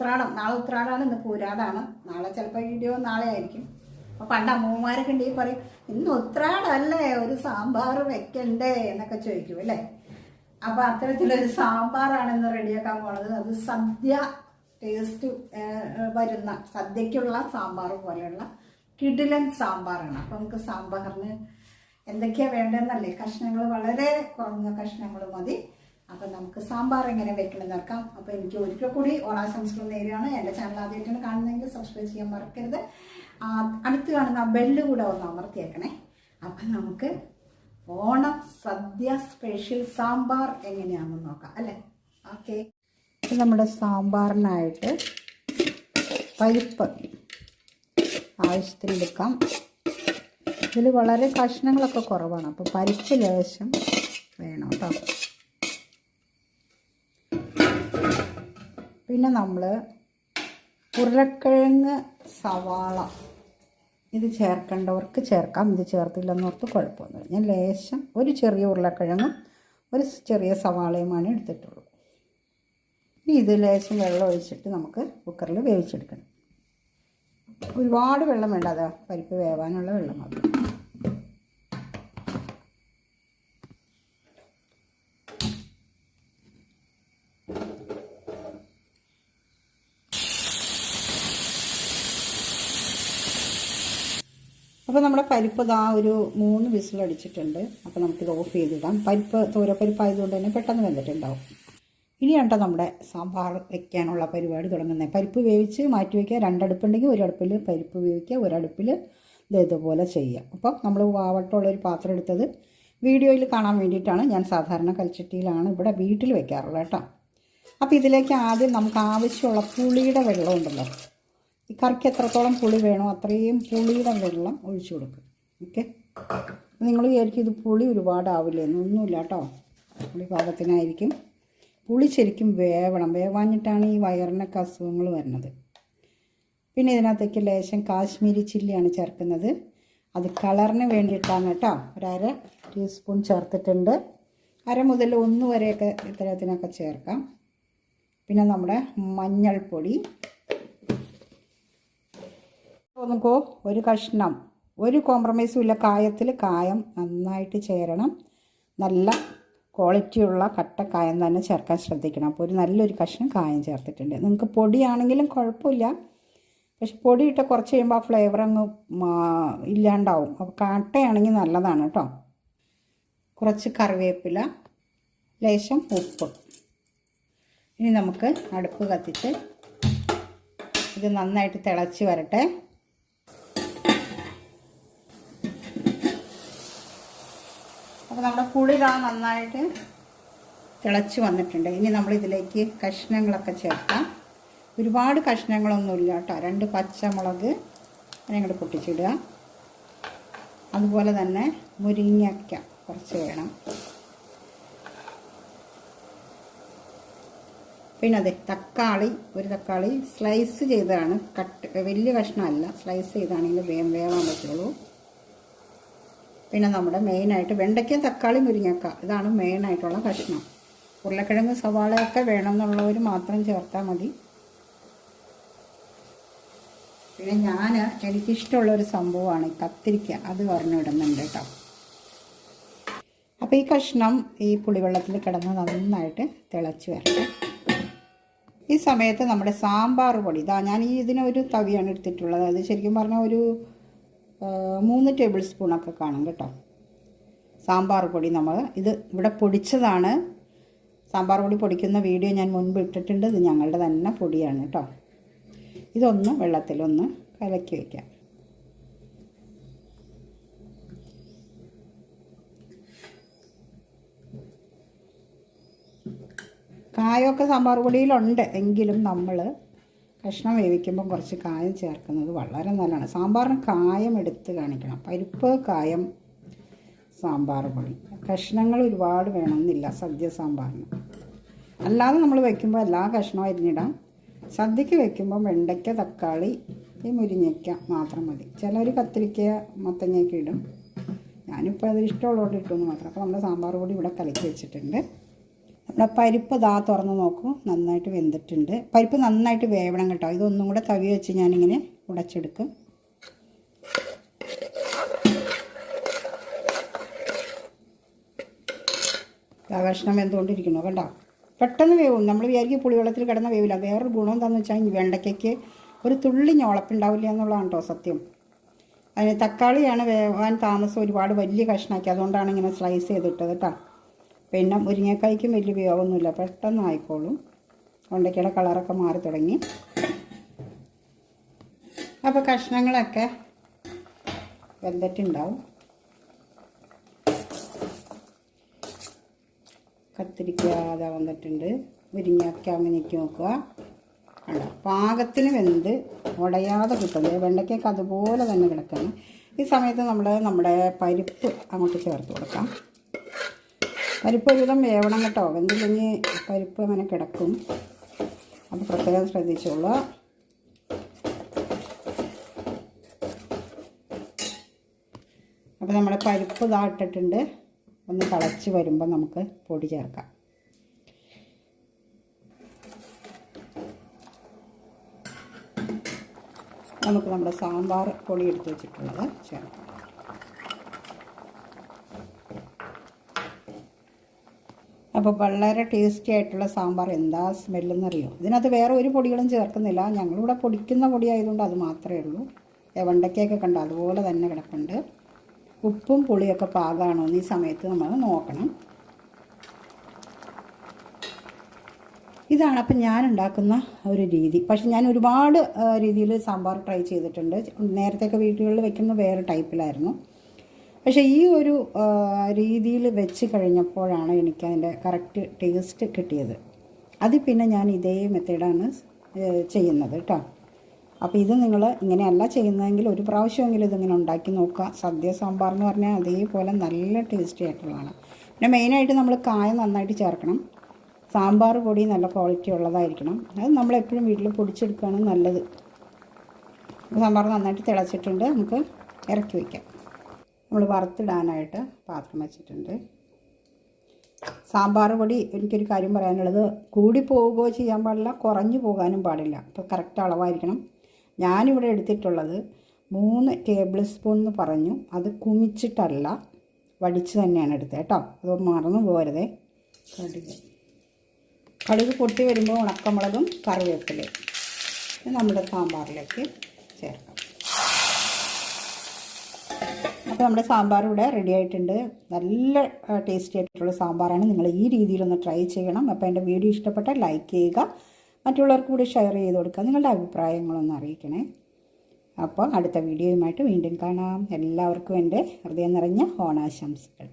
ഉത്രാടം. നാളെ ഉത്രാടാണ് ഇന്ന് പൂരാടാണ്. നാളെ ചിലപ്പോൾ വീഡിയോ നാളെ ആയിരിക്കും. അപ്പോൾ പണ്ട് അമ്മൂമാരൊക്കെ ഉണ്ടെങ്കിൽ പറയും ഇന്ന് ഉത്രാടല്ലേ ഒരു സാമ്പാർ വെക്കണ്ടേ? എന്നൊക്കെ ചോദിക്കും അല്ലേ? അപ്പം അത്തരത്തിലൊരു സാമ്പാറാണ് ഇന്ന് റെഡിയാക്കാൻ പോണത്. അത് സദ്യ ടേസ്റ്റ് വരുന്ന സദ്യക്കുള്ള സാമ്പാർ പോലെയുള്ള കിടിലൻ സാമ്പാറാണ്. അപ്പോൾ നമുക്ക് സാമ്പാറിന് എന്തൊക്കെയാണ് വേണ്ടതെന്നല്ലേ? കഷ്ണങ്ങൾ വളരെ കുറഞ്ഞ കഷ്ണങ്ങൾ മതി. അപ്പം നമുക്ക് സാമ്പാർ എങ്ങനെ വെക്കണം നോക്കാം അപ്പോൾ എനിക്ക് ഒരിക്കൽ കൂടി ഓണാശംസകൾ നേരെയാണ് എന്റെ ചാനൽ ആദ്യമായിട്ടാണ് കാണുന്നതെങ്കിൽ സബ്സ്ക്രൈബ് ചെയ്യാൻ മറക്കരുത്. അടുത്ത് കാണുന്ന ബെല്ല് കൂടെ ഒന്ന് അമർത്തിയേക്കണേ. അപ്പം നമുക്ക് ഓണം സദ്യ സ്പെഷ്യൽ സാമ്പാർ എങ്ങനെയാണെന്ന് നോക്കാം അല്ലേ? ഓക്കെ. നമ്മുടെ സാമ്പാറിനായിട്ട് പരിപ്പ് ആവശ്യത്തിന് എടുക്കാം. ഇതിൽ വളരെ കഷ്ണങ്ങളൊക്കെ കുറവാണ്. അപ്പോൾ പരിപ്പ് ലേശം വേണം കേട്ടോ പിന്നെ നമ്മൾ ഉരുളക്കിഴങ്ങ് സവാള. ഇത് ചേർക്കേണ്ടവർക്ക് ചേർക്കാം. ഇത് ചേർത്തില്ലെന്ന് ഓർത്ത് കുഴപ്പമൊന്നുമില്ല. ഞാൻ ലേശം ഒരു ചെറിയ ഉരുളക്കിഴങ്ങും ഒരു ചെറിയ സവാളയുമാണ് എടുത്തിട്ടുള്ളൂ. ഇനി ഇത് ലേശം വെള്ളം ഒഴിച്ചിട്ട് നമുക്ക് കുക്കറിൽ വേവിച്ചെടുക്കണം. ഒരുപാട് വെള്ളം വേണ്ട. അതാ പരിപ്പ് വേവാനുള്ള വെള്ളം മാത്രം. അപ്പോൾ നമ്മുടെ പരിപ്പ് ഇതാ ഒരു മൂന്ന് വിസിലടിച്ചിട്ടുണ്ട് അപ്പോൾ നമുക്കിത് ഓഫ് ചെയ്തിടാം. പരിപ്പ് തോരപ്പരിപ്പായതുകൊണ്ട് തന്നെ പെട്ടെന്ന് വെന്തിട്ടുണ്ടാവും. ഇനിയാണ് നമ്മുടെ സാമ്പാർ വെക്കാനുള്ള പരിപാടി തുടങ്ങുന്നത്. പരിപ്പ് വേവിച്ച് മാറ്റി വയ്ക്കുക രണ്ടടുപ്പുണ്ടെങ്കിൽ ഒരടുപ്പിൽ പരിപ്പ് വേവിക്കുക. ഒരടുപ്പിൽ ഇത് ഇതുപോലെ ചെയ്യുക. അപ്പോൾ നമ്മൾ വാവട്ടമുള്ളൊരു പാത്രം എടുത്തത് വീഡിയോയിൽ കാണാൻ വേണ്ടിയിട്ടാണ്. ഞാൻ സാധാരണ കൽച്ചട്ടിയിലാണ് ഇവിടെ വീട്ടിൽ വെക്കാറുള്ളത് കേട്ടോ. അപ്പോൾ ഇതിലേക്ക് ആദ്യം നമുക്ക് ആവശ്യമുള്ള പുളിയുടെ വെള്ളം ഉണ്ടല്ലോ. ഈ കറിക്ക് എത്രത്തോളം പുളി വേണോ അത്രയും പുളിയുടെ വെള്ളം ഒഴിച്ചു കൊടുക്കും. ഓക്കെ? നിങ്ങൾ വിചാരിക്കും ഇത് പുളി ഒരുപാടാവില്ലേ? എന്നൊന്നുമില്ല കേട്ടോ. പുളി പാകത്തിനായിരിക്കും. പുളി ശരിക്കും വേവണം. വേവാഞ്ഞിട്ടാണ് ഈ വയറിനൊക്കെ അസുഖങ്ങൾ വരുന്നത്. പിന്നെ ഇതിനകത്തേക്ക് ലേശം കാശ്മീരി ചില്ലിയാണ് ചേർക്കുന്നത്. അത് കളറിന് വേണ്ടിയിട്ടാണ് കേട്ടോ. ഒരര ടീസ്പൂൺ ചേർത്തിട്ടുണ്ട്. അര മുതൽ ഒന്ന് വരെയൊക്കെ ഇത്തരത്തിനൊക്കെ ചേർക്കാം. പിന്നെ നമ്മുടെ മഞ്ഞൾപ്പൊടി. നമുക്ക് ഒരു കഷ്ണം ഒരു കോംപ്രമൈസും ഇല്ല. കായത്തിൽ കായം നന്നായിട്ട് ചേരണം. നല്ല ക്വാളിറ്റിയുള്ള കട്ട കായം തന്നെ ചേർക്കാൻ ശ്രദ്ധിക്കണം. അപ്പോൾ ഒരു നല്ലൊരു കഷ്ണം കായം ചേർത്തിട്ടുണ്ട്. നിങ്ങൾക്ക് പൊടിയാണെങ്കിലും കുഴപ്പമില്ല. പക്ഷെ പൊടി ഇട്ട കുറച്ച് കഴിയുമ്പോൾ ആ ഫ്ലേവർ അങ്ങ് ഇല്ലാണ്ടാവും. അപ്പോൾ കട്ടയാണെങ്കിൽ നല്ലതാണ് കേട്ടോ. കുറച്ച് കറിവേപ്പില ലേശം ഉപ്പ്. ഇനി നമുക്ക് അടുപ്പ് കത്തിച്ച് ഇത് നന്നായിട്ട് തിളച്ച് വരട്ടെ. അപ്പോൾ നമ്മുടെ പുളി നന്നായിട്ട് തിളച്ച് വന്നിട്ടുണ്ട്. ഇനി നമ്മൾ ഇതിലേക്ക് കഷ്ണങ്ങളൊക്കെ ചേർക്കാം. ഒരുപാട് കഷ്ണങ്ങളൊന്നുമില്ല കേട്ടോ. രണ്ട് പച്ചമുളക് അതിനങ്ങോട്ട് പൊട്ടിച്ചിടുക. അതുപോലെ തന്നെ മുരിങ്ങയ്ക്ക കുറച്ച് വേണം. പിന്നെ അതെ തക്കാളി ഒരു തക്കാളി സ്ലൈസ് ചെയ്തതാണ്. കട്ട് വലിയ കഷ്ണമല്ല സ്ലൈസ് ചെയ്താണെങ്കിൽ വേഗം വേവാൻ പറ്റുള്ളൂ. പിന്നെ നമ്മുടെ മെയിനായിട്ട് വെണ്ടയ്ക്ക തക്കാളി മുരിങ്ങക്ക. ഇതാണ് മെയിനായിട്ടുള്ള കഷ്ണം. ഉരുളക്കിഴങ്ങ് സവാളയൊക്കെ വേണമെന്നുള്ളവർ മാത്രം ചേർത്താൽ മതി. പിന്നെ ഞാൻ എനിക്കിഷ്ടമുള്ള ഒരു സംഭവമാണ് കത്തിരിക്ക. അത് പറഞ്ഞിടുന്നുണ്ട് കേട്ടോ. അപ്പോൾ ഈ കഷ്ണം ഈ പുളിവെള്ളത്തിൽ കിടന്ന് നന്നായിട്ട് തിളച്ച് വരട്ടെ. ഈ സമയത്ത് നമ്മുടെ സാമ്പാർ പൊടി. ഇതാ ഞാൻ ഈ ഇതിനൊരു തവിയാണ് എടുത്തിട്ടുള്ളത്. അത് ശരിക്കും പറഞ്ഞാൽ ഒരു മൂന്ന് ടേബിൾ സ്പൂണൊക്കെ കാണും കേട്ടോ. സാമ്പാർ പൊടി നമ്മൾ ഇത് ഇവിടെ പൊടിച്ചതാണ്. സാമ്പാർ പൊടി പൊടിക്കുന്ന വീഡിയോ ഞാൻ മുൻപ് ഇട്ടിട്ടുണ്ട്. ഇത് ഞങ്ങളുടെ തന്നെ പൊടിയാണ് കേട്ടോ. ഇതൊന്ന് വെള്ളത്തിലൊന്ന് കലക്കി വയ്ക്കാം. കായമൊക്കെ സാമ്പാർ പൊടിയിലുണ്ട്. എങ്കിലും നമ്മൾ കഷ്ണം വേവിക്കുമ്പം കുറച്ച് കായം ചേർക്കുന്നത് വളരെ നല്ലതാണ്. സാമ്പാറിന് കായം എടുത്ത് കാണിക്കണം. പരിപ്പ് കായം സാമ്പാർ പൊടി. കഷ്ണങ്ങൾ ഒരുപാട് വേണമെന്നില്ല സദ്യ സാമ്പാറിന്. അല്ലാതെ നമ്മൾ വയ്ക്കുമ്പോൾ എല്ലാ കഷ്ണവും അരിഞ്ഞിടാം. സദ്യക്ക് വയ്ക്കുമ്പോൾ വെണ്ടയ്ക്ക തക്കാളി ഈ മുരിങ്ങയ്ക്ക മാത്രം മതി. ചിലർ കത്തിരിക്ക മത്തങ്ങയൊക്കെ ഇടും. ഞാനിപ്പോൾ അത് ഇഷ്ടമുള്ളതുകൊണ്ട് ഇട്ടുമെന്ന് മാത്രം. അപ്പോൾ നമ്മുടെ സാമ്പാർ പൊടി ഇവിടെ കലക്കി വെച്ചിട്ടുണ്ട്. നമ്മുടെ പരിപ്പ് ദാ തുറന്ന് നോക്കൂ. നന്നായിട്ട് വെന്തിട്ടുണ്ട്. പരിപ്പ് നന്നായിട്ട് വേവണം കേട്ടോ. ഇതൊന്നും കൂടെ തവി വെച്ച് ഞാനിങ്ങനെ ഉടച്ചെടുക്കും. കഷ്ണം വെന്തുകൊണ്ടിരിക്കുന്നു കണ്ടോ? പെട്ടെന്ന് വേവും. നമ്മൾ വിചാരിക്കും പുളിവെള്ളത്തിൽ കിടന്ന വേവില്ല. വേറൊരു ഗുണം എന്താണെന്ന് വെച്ചാൽ വെണ്ടയ്ക്കയ്ക്ക് ഒരു തുള്ളി ഞോളപ്പുണ്ടാവില്ല എന്നുള്ളതാണ് കേട്ടോ സത്യം. അതിന് തക്കാളിയാണ് വേവാൻ താമസം ഒരുപാട് വലിയ കഷ്ണമാക്കി അതുകൊണ്ടാണ് ഇങ്ങനെ സ്ലൈസ് ചെയ്തിട്ടത് കേട്ടോ. പിന്നെ മുരിങ്ങക്കായ്ക്കും വലിയ ഉപയോഗമൊന്നുമില്ല. പെട്ടെന്ന് ആയിക്കോളും വെണ്ടയ്ക്കയുടെ കളറൊക്കെ മാറി തുടങ്ങി. അപ്പോൾ കഷ്ണങ്ങളൊക്കെ വെന്തിട്ടുണ്ടാവും. കത്തിരിക്കാതെ വന്നിട്ടുണ്ട്. മുരിങ്ങയ്ക്ക അങ്ങനെയൊക്കെ നോക്കുക. കണ്ടോ? പാകത്തിന് വെന്ത് ഉടയാതെ കിട്ടുന്നത് വെണ്ടയ്ക്കൊക്കെ അതുപോലെ തന്നെ കിടക്കണം. ഈ സമയത്ത് നമ്മൾ നമ്മുടെ പരിപ്പ് അങ്ങോട്ട് ചേർത്ത് കൊടുക്കാം. പരിപ്പ് ഒരുവിധം വേവണം കേട്ടോ. വെന്തില്ലെങ്കിൽ പരിപ്പ് അങ്ങനെ കിടക്കും. അത് പ്രത്യേകം ശ്രദ്ധിച്ചോളൂ അപ്പോൾ നമ്മുടെ പരിപ്പ് ഇതാട്ടിട്ടുണ്ട് ഒന്ന് തിളച്ച് വരുമ്പോൾ നമുക്ക് പൊടി ചേർക്കാം. നമുക്ക് നമ്മുടെ സാമ്പാർ പൊടി എടുത്ത് വെച്ചിട്ടുള്ളത് ചേർക്കാം. അപ്പോൾ വളരെ ടേസ്റ്റി ആയിട്ടുള്ള സാമ്പാർ. എന്താ സ്മെല്ലെന്നറിയോ ഇതിനകത്ത് വേറെ ഒരു പൊടികളും ചേർക്കുന്നില്ല. ഞങ്ങളിവിടെ പൊടിക്കുന്ന പൊടി ആയതുകൊണ്ട് അത് മാത്രമേ ഉള്ളൂ. വെണ്ടയ്ക്കൊക്കെ കണ്ട? അതുപോലെ തന്നെ കിടപ്പുണ്ട്. ഉപ്പും പുളിയൊക്കെ പാകമാണോ എന്ന് ഈ സമയത്ത് നമ്മൾ നോക്കണം. ഇതാണ് അപ്പം ഞാൻ ഉണ്ടാക്കുന്ന ഒരു രീതി. പക്ഷെ ഞാൻ ഒരുപാട് രീതിയിൽ സാമ്പാർ ട്രൈ ചെയ്തിട്ടുണ്ട്. നേരത്തെയൊക്കെ വീടുകളിൽ വെക്കുന്ന വേറെ ടൈപ്പിലായിരുന്നു. പക്ഷേ ഈ ഒരു രീതിയിൽ വെച്ച് കഴിഞ്ഞപ്പോഴാണ് എനിക്ക് അതിന്റെ കറക്റ്റ് ടേസ്റ്റ് കിട്ടിയത്. അതിൽ പിന്നെ ഞാൻ ഇതേ മെത്തേഡാണ് ചെയ്യുന്നത് കേട്ടോ. അപ്പോൾ ഇത് നിങ്ങൾ ഇങ്ങനെയല്ല ചെയ്യുന്നതെങ്കിൽ ഒരു പ്രാവശ്യമെങ്കിലും ഇതിങ്ങനെ ഉണ്ടാക്കി നോക്കുക. സദ്യ സാമ്പാർ എന്ന് പറഞ്ഞാൽ അതേപോലെ നല്ല ടേസ്റ്റി ആയിട്ടുള്ളതാണ്. പിന്നെ മെയിനായിട്ട് നമ്മൾ കായ നന്നായിട്ട് ചേർക്കണം. സാമ്പാർ പൊടി നല്ല ക്വാളിറ്റി ഉള്ളതായിരിക്കണം. അത് നമ്മളെപ്പോഴും വീട്ടിൽ പൊടിച്ചെടുക്കുകയാണ് നല്ലത്. സാമ്പാർ നന്നായിട്ട് തിളച്ചിട്ടുണ്ട്. നമുക്ക് ഇറക്കി വയ്ക്കാം. നമ്മൾ വറുത്തിടാനായിട്ട് പാത്രം വെച്ചിട്ടുണ്ട്. സാമ്പാർ പൊടി എനിക്കൊരു കാര്യം പറയാനുള്ളത് കൂടി പോവുകയോ ചെയ്യാൻ പാടില്ല കുറഞ്ഞു പോകാനും പാടില്ല. അപ്പോൾ കറക്റ്റ് അളവായിരിക്കണം. ഞാനിവിടെ എടുത്തിട്ടുള്ളത് മൂന്ന് ടേബിൾ സ്പൂൺ എന്ന് പറഞ്ഞു. അത് കുമിച്ചിട്ടല്ല വടിച്ച് തന്നെയാണ് എടുത്തത് കേട്ടോ. അത് മറന്നു പോകരുതേ. കടുക്. കടുക് പൊട്ടി വരുമ്പോൾ ഉണക്കമുളകും കറിവേപ്പിലയും. നമ്മുടെ സാമ്പാറിലേക്ക് ചേർക്കാം. അപ്പോൾ നമ്മുടെ സാമ്പാർ ഇവിടെ റെഡി ആയിട്ടുണ്ട്. നല്ല ടേസ്റ്റി ആയിട്ടുള്ള സാമ്പാറാണ്. നിങ്ങൾ ഈ രീതിയിലൊന്ന് ട്രൈ ചെയ്യണം. അപ്പോൾ എന്റെ വീഡിയോ ഇഷ്ടപ്പെട്ട ലൈക്ക് ചെയ്യുക. മറ്റുള്ളവർക്ക് കൂടി ഷെയർ ചെയ്ത് കൊടുക്കുക. നിങ്ങളുടെ അഭിപ്രായങ്ങളൊന്ന് അറിയിക്കണേ. അപ്പോൾ അടുത്ത വീഡിയോയുമായിട്ട് വീണ്ടും കാണാം. എല്ലാവർക്കും എന്റെ ഹൃദയം നിറഞ്ഞ ഓണാശംസകൾ.